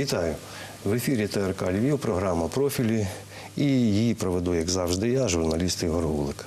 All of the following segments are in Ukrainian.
Вітаю! В ефірі ТРК Львів, програма профілі. І її проведу, як завжди, я, журналіст Ігор Гулик.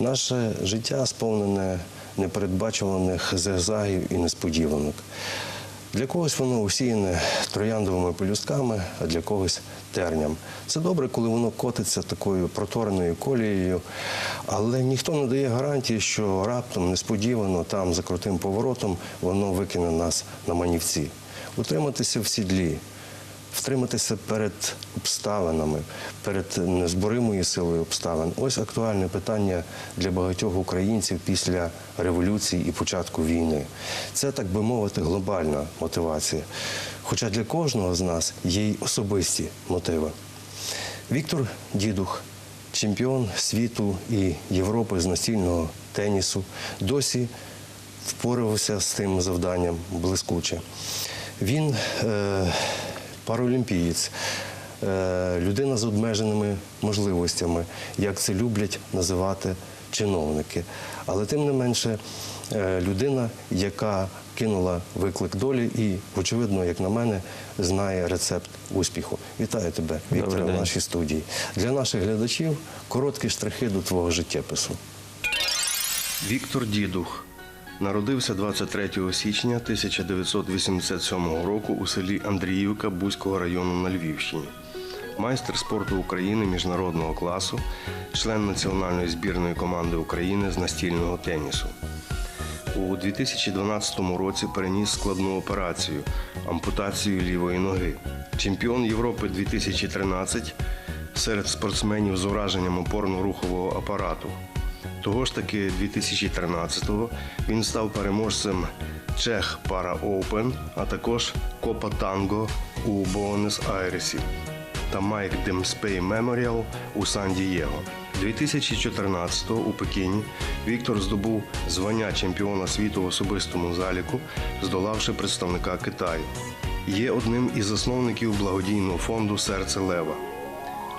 Наше життя сповнене непередбачуваних зигзагів і несподіванок. Для когось воно усіяне трояндовими пелюстками, а для когось терням. Це добре, коли воно котиться такою протореною колією, але ніхто не дає гарантії, що раптом, несподівано, там за крутим поворотом воно викине нас на манівці. Утриматися в сідлі, втриматися перед обставинами, перед незборимою силою обставин. Ось актуальне питання для багатьох українців після революції і початку війни. Це, так би мовити, глобальна мотивація. Хоча для кожного з нас є й особисті мотиви. Віктор Дідух, чемпіон світу і Європи з настільного тенісу, досі впорався з тим завданням блискуче. Він е, паралімпієць, е, людина з обмеженими можливостями, як це люблять називати чиновники. Але тим не менше, е, людина, яка кинула виклик долі і, очевидно, як на мене, знає рецепт успіху. Вітаю тебе, Віктор, в нашій студії. Для наших глядачів короткі штрихи до твого життєпису. Віктор Дідух народився 23 січня 1987 року у селі Андріївка Бузького району на Львівщині. Майстер спорту України міжнародного класу, член національної збірної команди України з настільного тенісу. У 2012 році переніс складну операцію ампутацію лівої ноги. Чемпіон Європи 2013 серед спортсменів з ураженням опорно-рухового апарату. Того ж таки 2013-го він став переможцем Чех Пара Оупен, а також Копа Танго у Буенос-Айресі та Майк Демспей Меморіал у Сан-Дієго. 2014-го у Пекіні Віктор здобув звання чемпіона світу в особистому заліку, здолавши представника Китаю. Є одним із засновників благодійного фонду Серце Лева.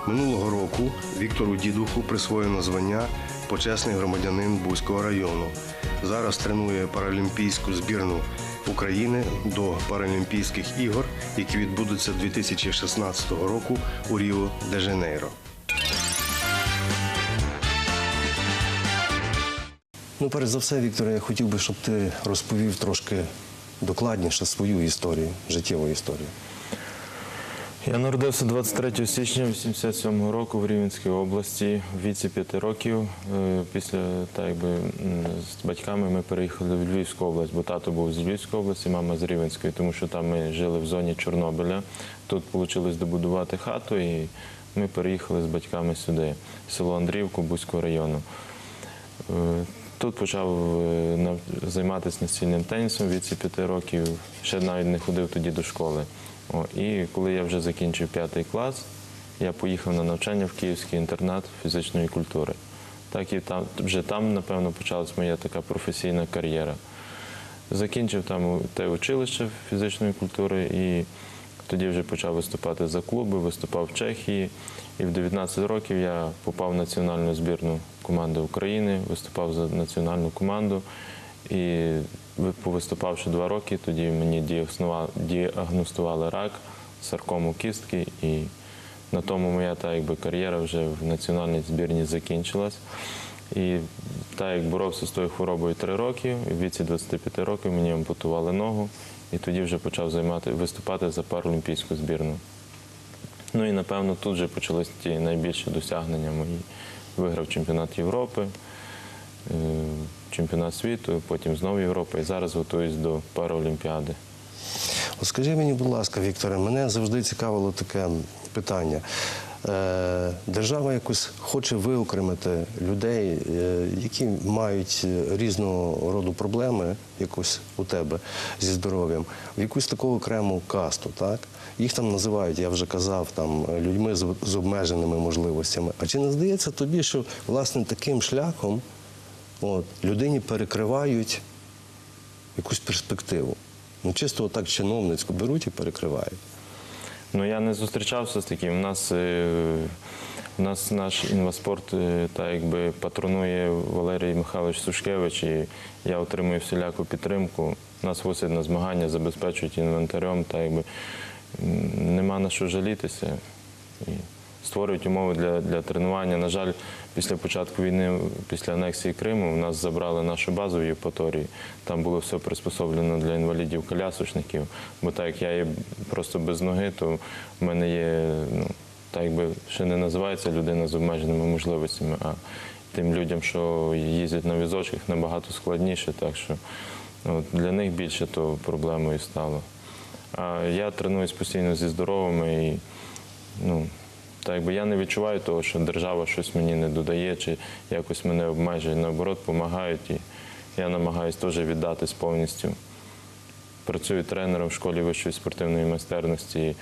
Минулого року Віктору Дідуху присвоєно звання почесний громадянин Бузького району. Зараз тренує паралімпійську збірну України до Паралімпійських ігор, які відбудуться 2016 року у Ріо де Жанейро. Ну, перш за все, Вікторе, я хотів би, щоб ти розповів трошки докладніше свою історію, життєву історію. Я народився 23 січня 87 року в Рівненській області в віці 5 років. Е, Після так якби з батьками ми переїхали в Львівську область, бо тато був з Львівської області, мама з Рівенської, тому що там ми жили в зоні Чорнобиля. Тут вийшло добудувати хату, і ми переїхали з батьками сюди, в село Андріївку Бузького району. Е, Тут почав е, займатися настільним тенісом в віці п'яти років. Ще навіть не ходив тоді до школи. О, і коли я вже закінчив п'ятий клас, я поїхав на навчання в Київський інтернат фізичної культури. Так і там вже там, напевно, почалась моя така професійна кар'єра. Закінчив там те училище фізичної культури і тоді вже почав виступати за клуби, виступав в Чехії. І в 19 років я попав в національну збірну команди України, виступав за національну команду. І повиступавши два роки, тоді мені діагностували, рак, саркому кістки. І на тому моя та, якби, кар'єра вже в національній збірні закінчилась. І так як боровся з тою хворобою три роки, в віці 25 років мені ампутували ногу, і тоді вже почав займати, виступати за паралімпійську збірну. Ну і напевно тут вже почались ті найбільші досягнення мої. Виграв чемпіонат Європи, е, чемпіонат світу, потім знову Європа, і зараз готуюсь до Параолімпіади. От скажи мені, будь ласка, Вікторе, мене завжди цікавило таке питання. Е, Держава якось хоче виокремити людей, е, які мають різного роду проблеми, якось у тебе зі здоров'ям, в якусь таку окрему касту, так? Їх там називають, я вже казав, там людьми з обмеженими можливостями. А чи не здається тобі, що власне таким шляхом от, людині перекривають якусь перспективу. Ну, чисто отак чиновницьку беруть і перекривають. Ну я не зустрічався з таким. У нас, е, у нас наш інваспорт е, так якби патронує Валерій Михайлович Сушкевич, і я отримую всіляку підтримку. Нас возять на змагання, забезпечують інвентарем, так якби нема на що жалітися. Створюють умови для, для тренування. На жаль, після початку війни, після анексії Криму, в нас забрали нашу базу в Євпаторії. Там було все приспособлено для інвалідів колясочників. Бо так як я є просто без ноги, то в мене є, ну, так якби ще не називається людина з обмеженими можливостями, а тим людям, що їздять на візочках, набагато складніше. Так що от, для них більше то проблемою стало. А я тренуюсь постійно зі здоровими і ну, так якби я не відчуваю того, що держава щось мені не додає чи якось мене обмежує. Наоборот, допомагають і я намагаюся теж віддатись повністю. Працюю тренером в школі вищої спортивної майстерності,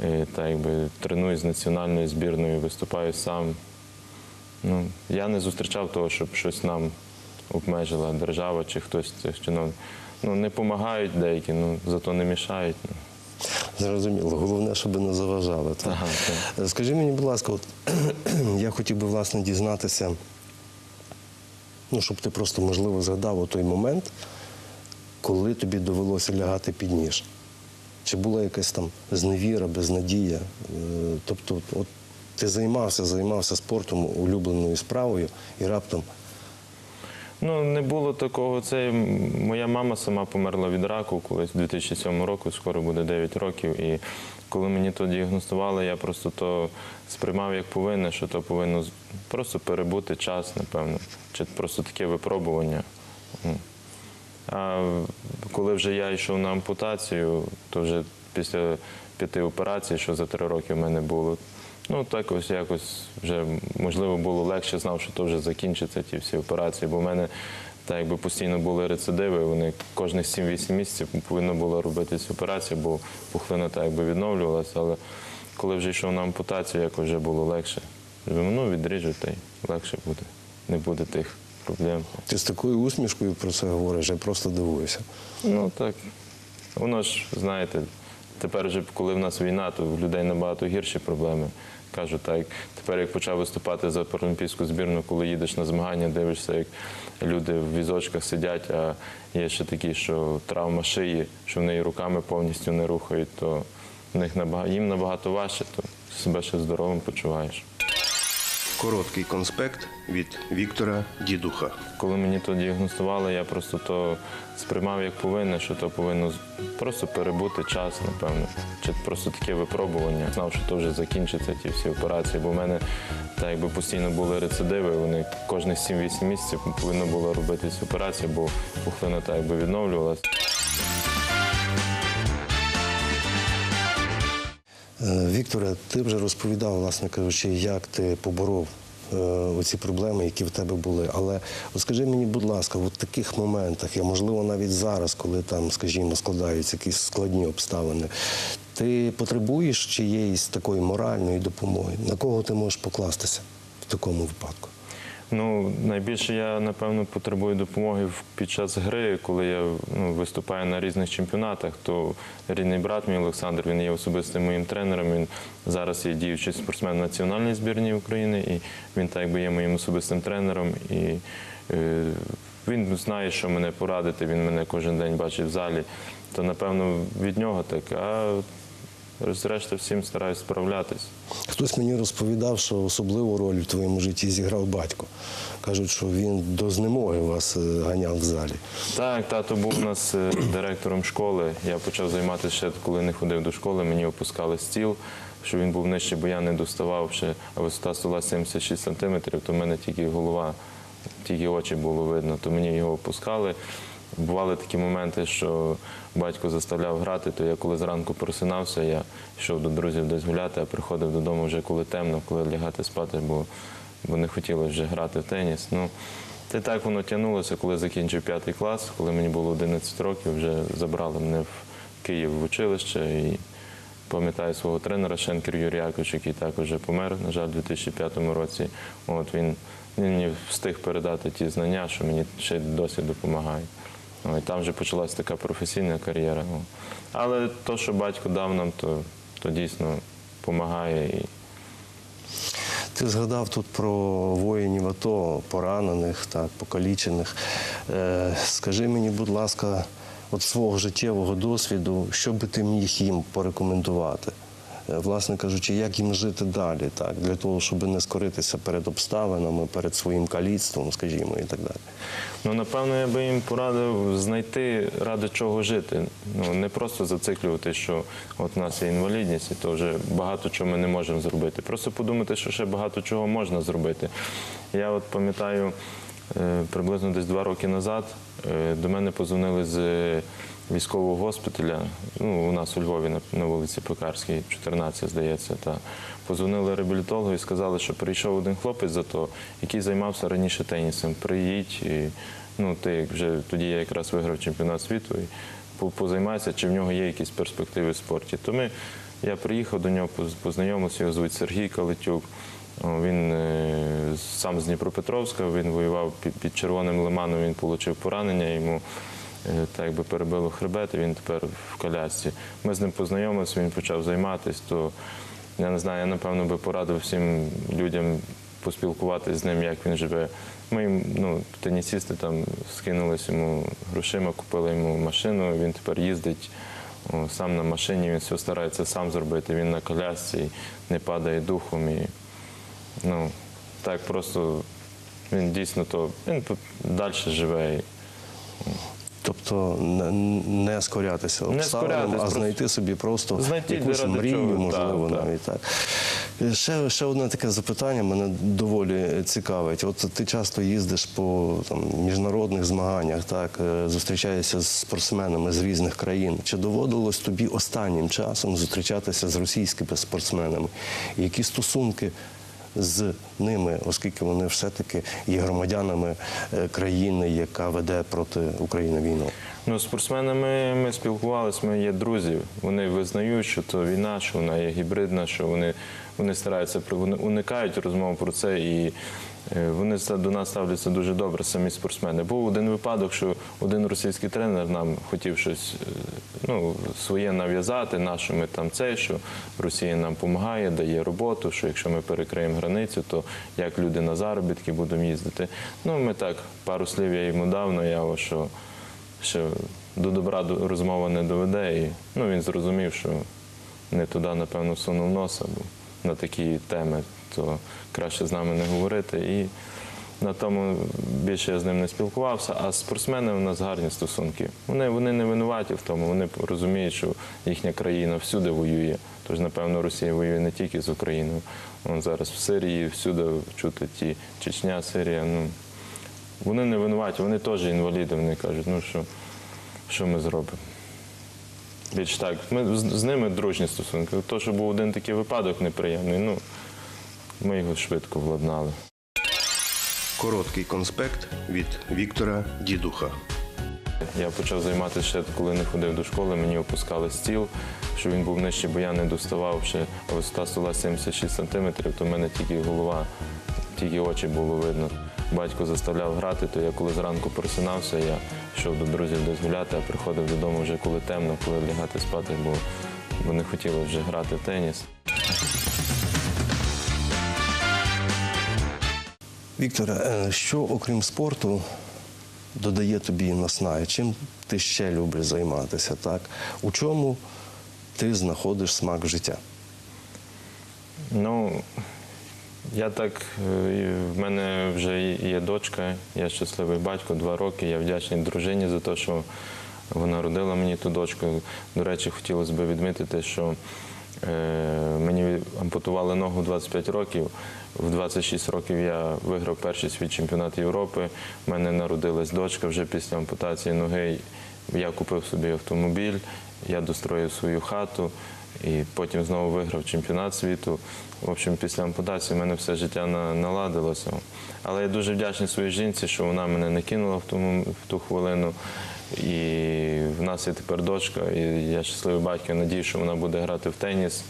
і, так якби тренуюсь з національною збірною, виступаю сам. Ну, я не зустрічав того, щоб щось нам обмежила держава чи хтось з цих чиновників. Ну, не допомагають деякі, ну зато не мішають. Ну. Зрозуміло, головне, щоб не заважали. Так? Ага, так. Скажи мені, будь ласка, от, я хотів би власне дізнатися, ну, щоб ти просто, можливо, згадав той момент, коли тобі довелося лягати під ніж. Чи була якась там зневіра, безнадія? Е, Тобто, от ти займався, займався спортом, улюбленою справою, і раптом Ну, не було такого. Це моя мама сама померла від раку колись 2007 року, скоро буде 9 років. І коли мені то діагностували, я просто то сприймав як повинне, що то повинно просто перебути час, напевно, чи просто таке випробування. А коли вже я йшов на ампутацію, то вже після п'яти операцій, що за три роки в мене було, ну так ось якось вже можливо було легше, знав, що то вже закінчиться ті всі операції, бо в мене так якби постійно були рецидиви, вони кожних 7-8 місяців повинна була робитися операція, бо пухлина так якби відновлювалася. Але коли вже йшов на ампутацію, якось вже було легше. Ну відріжу та й легше буде. Не буде тих проблем. ти з такою усмішкою про це говориш, я просто дивуюся. Ну так. Воно ж, знаєте, тепер вже коли в нас війна, то в людей набагато гірші проблеми. Кажу так, тепер як почав виступати за паралімпійську збірну, коли їдеш на змагання, дивишся, як люди в візочках сидять, а є ще такі, що травма шиї, що в неї руками повністю не рухають, то в них набагато, їм набагато важче, то себе ще здоровим почуваєш. Короткий конспект від Віктора Дідуха. Коли мені то діагностували, я просто то сприймав як повинне, що то повинно просто перебути час, напевно. Чи просто таке випробування. Знав, що то вже закінчиться ті всі операції, бо в мене так якби постійно були рецидиви. Вони кожних 7-8 місяців повинна була робитись операція, бо пухлина так якби відновлювалася. Вікторе, ти вже розповідав, власне кажучи, як ти поборов е, оці проблеми, які в тебе були. Але от скажи мені, будь ласка, в таких моментах, і можливо навіть зараз, коли там, скажімо, складаються якісь складні обставини, ти потребуєш чиєїсь такої моральної допомоги? На кого ти можеш покластися в такому випадку? Ну, найбільше я, напевно, потребую допомоги під час гри, коли я ну, виступаю на різних чемпіонатах, то рідний брат мій Олександр, він є особистим моїм тренером. Він зараз є діючий спортсмен національної збірної України, і він так якби є моїм особистим тренером. І е, він знає, що мене порадити, він мене кожен день бачить в залі. То, напевно, від нього так. А зрешта всім стараюсь справлятись. Хтось мені розповідав, що особливу роль в твоєму житті зіграв батько. Кажуть, що він до знемоги вас е, ганяв в залі. Так, тато був у нас е, директором школи. Я почав займатися ще коли не ходив до школи, мені опускали стіл, що він був нижче, бо я не доставав ще, а висота стола 76 сантиметрів, то в мене тільки голова, тільки очі було видно, то мені його опускали. Бували такі моменти, що батько заставляв грати, то я коли зранку просинався, я йшов до друзів десь гуляти, а приходив додому вже коли темно, коли лягати спати, бо, бо не хотілося вже грати в теніс. Ну, та так воно тягнулося, коли закінчив п'ятий клас, коли мені було 11 років, вже забрали мене в Київ в училище. І пам'ятаю свого тренера Шенкер Юрій Якович, який також помер, на жаль, у 2005 році. От він, він мені встиг передати ті знання, що мені ще досі допомагають. О, і там вже почалась така професійна кар'єра. О. Але то, що батько дав нам, то, то дійсно допомагає. І Ти згадав тут про воїнів АТО, поранених, так, покалічених. Е, скажи мені, будь ласка, от свого життєвого досвіду, що би ти міг їм порекомендувати? Е, Власне кажучи, як їм жити далі, так, для того, щоб не скоритися перед обставинами, перед своїм каліцтвом, скажімо, і так далі. Ну, напевно, я би їм порадив знайти ради чого жити. Ну, не просто зациклювати, що от у нас є інвалідність, і то вже багато чого ми не можемо зробити. Просто подумати, що ще багато чого можна зробити. Я от пам'ятаю, е, приблизно десь два роки назад е, до мене позвонили з військового госпіталя. Ну, у нас у Львові на, на вулиці Пекарській, 14, здається. Та позвонили реабілітологу і сказали, що прийшов один хлопець за то, який займався раніше тенісом. Приїдь, і ну ти як вже тоді я якраз виграв чемпіонат світу і по- позаймайся, чи в нього є якісь перспективи в спорті. То ми, я приїхав до нього, познайомився, його звуть Сергій Калитюк. Він е, сам з Дніпропетровська, він воював під, під Червоним Лиманом, він отримав поранення, йому так якби перебило хребет, він тепер в колясці. Ми з ним познайомилися, він почав займатися, то я не знаю, я напевно би порадив всім людям поспілкуватися з ним, як він живе. Ми ну, тенісісти там скинулися йому грошима, купили йому машину, він тепер їздить о, сам на машині, він все старається сам зробити, він на колясці, не падає духом. І, ну, так просто він дійсно то він далі живе. Тобто не, скорятися обставинам, а знайти собі просто знайти, якусь мрію, чого, можливо, так, так. навіть так. Е, Ще, ще одне таке запитання мене доволі цікавить. От ти часто їздиш по там, міжнародних змаганнях, так, е, зустрічаєшся з спортсменами з різних країн. Чи доводилось тобі останнім часом зустрічатися з російськими спортсменами? Які стосунки з ними, оскільки вони все-таки є громадянами е, країни, яка веде проти України війну? Ну, спортсменами ми спілкувалися, ми є друзі. Вони визнають, що то війна, що вона є гібридна, що вони, вони стараються уникають розмов про це і вони ста- до нас ставляться дуже добре, самі спортсмени. Був один випадок, що один російський тренер нам хотів щось е, ну, своє нав'язати, нашими там це, що Росія нам допомагає, дає роботу, що якщо ми перекриємо границю, то як люди на заробітки будемо їздити. Ну, ми так, пару слів я йому дав наяву, що що до добра до- розмова не доведе. І ну, він зрозумів, що не туди, напевно, всунув носа, бо на такі теми, то краще з нами не говорити. І на тому більше я з ним не спілкувався. А з спортсменами у нас гарні стосунки. Вони, вони не винуваті в тому, вони розуміють, що їхня країна всюди воює. Тож, напевно, Росія воює не тільки з Україною. Вон зараз в Сирії всюди чути ті Чечня, Сирія. Ну, вони не винуваті, вони теж інваліди. Вони кажуть, ну що, що ми зробимо? Більш так, ми з, з ними дружні стосунки. То, що був один такий випадок неприємний, ну ми його швидко владнали. Короткий конспект від Віктора Дідуха. Я почав займатися ще коли не ходив до школи, мені опускали стіл, що він був нижче, бо я не доставав ще висота стола 76 сантиметрів, то в мене тільки голова, тільки очі було видно. Батько заставляв грати, то я коли зранку просинався, я йшов до друзів десь гуляти, а приходив додому вже коли темно, коли лягати спати, бо, бо не хотіли вже грати в теніс. Вікторе, е, що окрім спорту додає тобі наснаги? Чим ти ще любиш займатися? Так? У чому ти знаходиш смак життя? Ну, я так, е, в мене вже є дочка, я щасливий батько, два роки. Я вдячний дружині за те, що вона родила мені ту дочку. До речі, хотілося б відмітити, що мені ампутували ногу 25 років. В 26 років я виграв перший свій чемпіонат Європи. У мене народилась дочка вже після ампутації ноги. Я купив собі автомобіль, я достроїв свою хату і потім знову виграв чемпіонат світу. В общем, після ампутації в мене все життя наладилося. Але я дуже вдячний своїй жінці, що вона мене не кинула в, тому, в ту хвилину. І в нас є тепер дочка, і я щасливий батько, надію, що вона буде грати в теніс.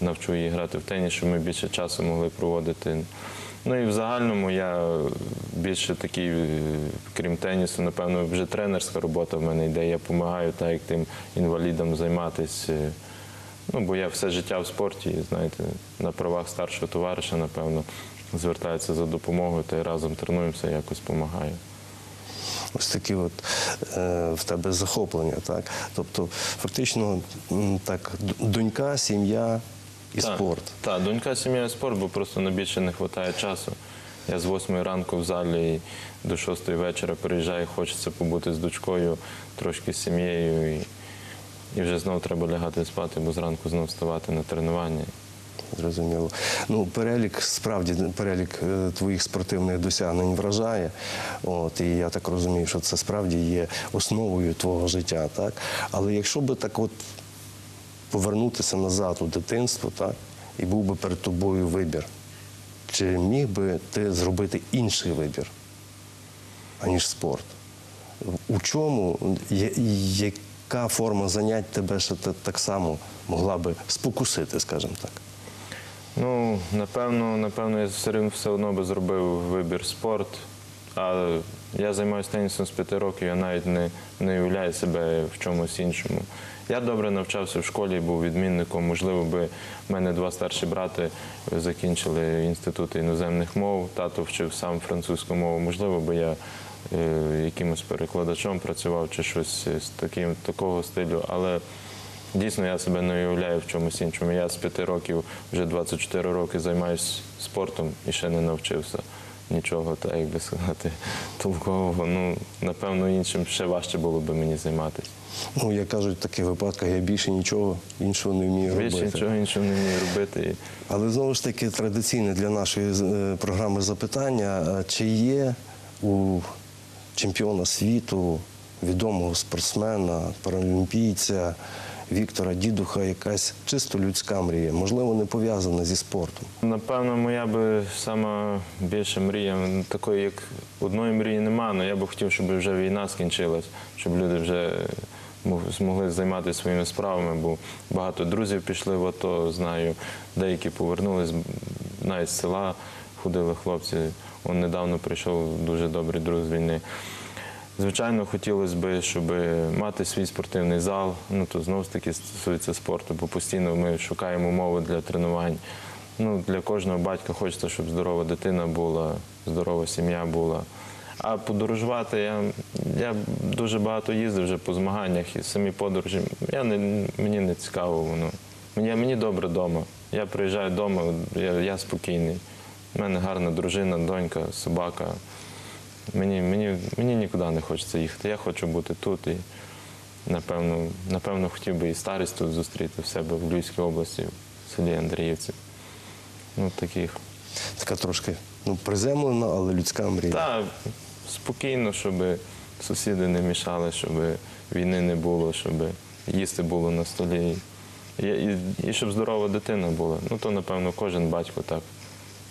Навчу її грати в теніс, щоб ми більше часу могли проводити. Ну і в загальному я більше такий, е, крім тенісу, напевно, вже тренерська робота в мене йде. Я допомагаю так, як тим інвалідам займатися. Ну, бо я все життя в спорті, знаєте, на правах старшого товариша, напевно, звертаються за допомогою та й разом тренуємося, якось допомагаю. Ось такі от е, в тебе захоплення. Так? Тобто, фактично, так, донька, сім'я і Так, спорт. Так, донька сім'я і спорт, бо просто на більше не вистачає часу. Я з 8 ранку в залі і до 6 вечора приїжджаю, хочеться побути з дочкою, трошки з сім'єю. І, і вже знов треба лягати спати, бо зранку знов вставати на тренування. Зрозуміло. Ну, перелік, справді, перелік е, твоїх спортивних досягнень вражає. От, і я так розумію, що це справді є основою твого життя. Так? Але якщо би так от повернутися назад у дитинство, так, і був би перед тобою вибір, чи міг би ти зробити інший вибір, аніж спорт? У чому, яка форма занять тебе ще так само могла би спокусити, скажімо так? Ну, напевно, напевно, я все все одно би зробив вибір спорт. А я займаюся тенісом з п'яти років, я навіть не, не уявляю себе в чомусь іншому. Я добре навчався в школі, був відмінником. Можливо, би в мене два старші брати закінчили інститут іноземних мов. Тато вчив сам французьку мову. Можливо, би я е, якимось перекладачом працював чи щось з таким, такого стилю. Але Дійсно, я себе не уявляю в чомусь іншому. Я з п'яти років, вже 24 роки займаюся спортом і ще не навчився нічого, так як би сказати, толкового. Ну, напевно, іншим ще важче було би мені займатися. Ну, як кажуть, в таких випадках я більше нічого іншого не вмію Більше робити. нічого іншого не вмію робити. Але знову ж таки традиційне для нашої е, програми запитання: чи є у чемпіона світу, відомого спортсмена, паралімпійця Віктора Дідуха якась чисто людська мрія, можливо, не пов'язана зі спортом. Напевно, моя би сама більша мрія, такої як одної мрії немає, але я би хотів, щоб вже війна скінчилась, щоб люди вже змогли займатися своїми справами, бо багато друзів пішли в АТО, знаю, деякі повернулись навіть з села, ходили хлопці. Он недавно прийшов дуже добрий друг з війни. Звичайно, хотілося б, щоб мати свій спортивний зал. Ну то знову ж таки стосується спорту, бо постійно ми шукаємо умови для тренувань. Ну, для кожного батька хочеться, щоб здорова дитина була, здорова сім'я була. А подорожувати я, я дуже багато їздив вже по змаганнях і самі подорожі. Я не, мені не цікаво воно. Мені, мені добре вдома. Я приїжджаю вдома, я, я спокійний. У мене гарна дружина, донька, собака. Мені, мені, мені нікуди не хочеться їхати. Я хочу бути тут і напевно, напевно хотів би і старість тут зустріти в себе в Львівській області, в селі Андріївці. Ну, таких. Така трошки ну, приземлена, але людська мрія. Та спокійно, щоб сусіди не мішали, щоб війни не було, щоб їсти було на столі. І, і, і щоб здорова дитина була. Ну, то, напевно, кожен батько так.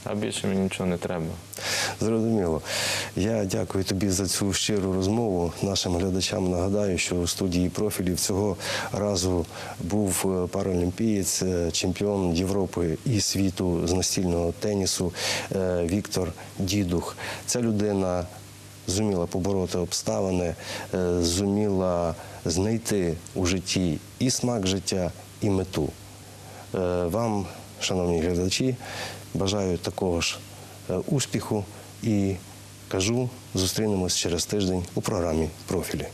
А більше мені нічого не треба. Зрозуміло. Я дякую тобі за цю щиру розмову. Нашим глядачам нагадаю, що у студії профілів цього разу був е, паралімпієць, е, чемпіон Європи і світу з настільного тенісу е, Віктор Дідух. Ця людина зуміла побороти обставини, зуміла знайти у житті і смак життя, і мету. Вам, шановні глядачі, бажаю такого ж е, успіху і кажу, зустрінемось через тиждень у програмі профілі.